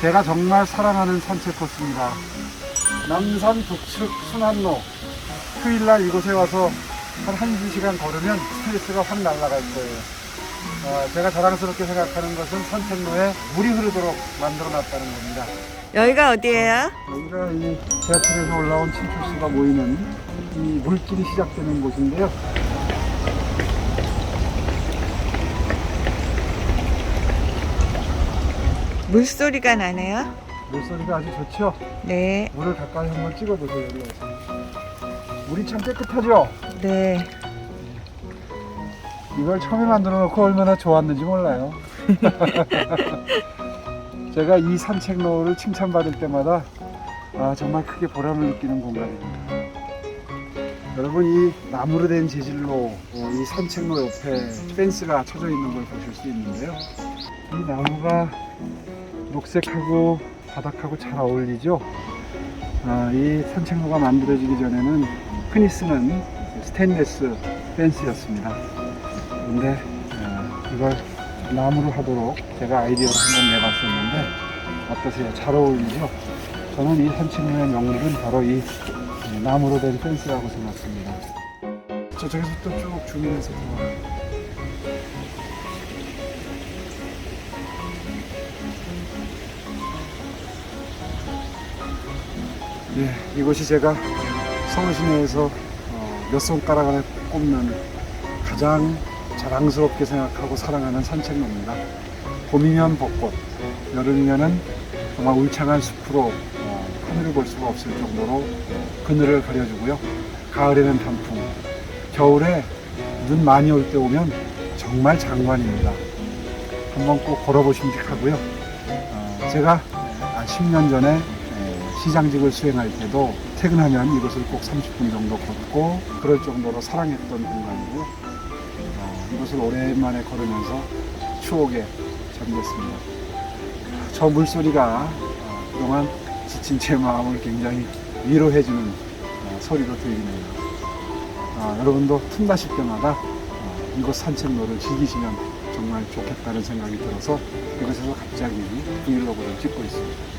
제가 정말 사랑하는 산책 코스입니다. 남산 북측 순환로. 휴일날 이곳에 와서 한 1, 2시간 걸으면 스트레스가 확 날아갈 거예요. 아, 제가 자랑스럽게 생각하는 것은 산책로에 물이 흐르도록 만들어 놨다는 겁니다. 여기가 어디예요? 여기가 이 지하철에서 올라온 침출수가 모이는 이 물길이 시작되는 곳인데요. 물소리가 나네요. 물소리가 아주 좋죠? 네, 물을 가까이 한번 찍어보세요. 여기 와서. 물이 참 깨끗하죠? 네. 이걸 처음에 만들어 놓고 얼마나 좋았는지 몰라요. 제가 이 산책로를 칭찬받을 때마다 아, 정말 크게 보람을 느끼는 공간입니다. 여러분 이 나무로 된 재질로 어, 이 산책로 옆에 펜스가 쳐져 있는 걸 보실 수 있는데요. 이 나무가 녹색하고 바닥하고 잘 어울리죠. 아, 이 산책로가 만들어지기 전에는 흔히 쓰는 스테인레스 펜스였습니다. 근데 어, 이걸 나무로 하도록 제가 아이디어를 한번 내봤었는데 어떠세요? 잘 어울리죠? 저는 이 산책로의 명물은 바로 이 나무로 된 펜스라고 생각합니다. 저쪽에서 또 쭉 주민에서 보아요. 예, 이곳이 제가 서울 시내에서 어, 몇 손가락 안에 꼽는 가장 자랑스럽게 생각하고 사랑하는 산책로입니다. 봄이면 벚꽃, 여름이면은 정말 울창한 숲으로 어, 하늘을 볼 수가 없을 정도로 그늘을 가려주고요. 가을에는 단풍, 겨울에 눈 많이 올 때 오면 정말 장관입니다. 한번 꼭 걸어보심직하고요. 어, 제가 한 10년 전에 에, 시장직을 수행할 때도 퇴근하면 이곳을 꼭 30분 정도 걷고 그럴 정도로 사랑했던 공간이고요. 어, 이곳을 오랜만에 걸으면서 추억에 잠겼습니다. 저 물소리가 어, 그동안 지친 제 마음을 굉장히 위로해주는 어, 소리로 들리네요. 아, 여러분도 틈나실 때마다 어, 이곳 산책로를 즐기시면 정말 좋겠다는 생각이 들어서 이곳에서 갑자기 브이로그를 찍고 있습니다.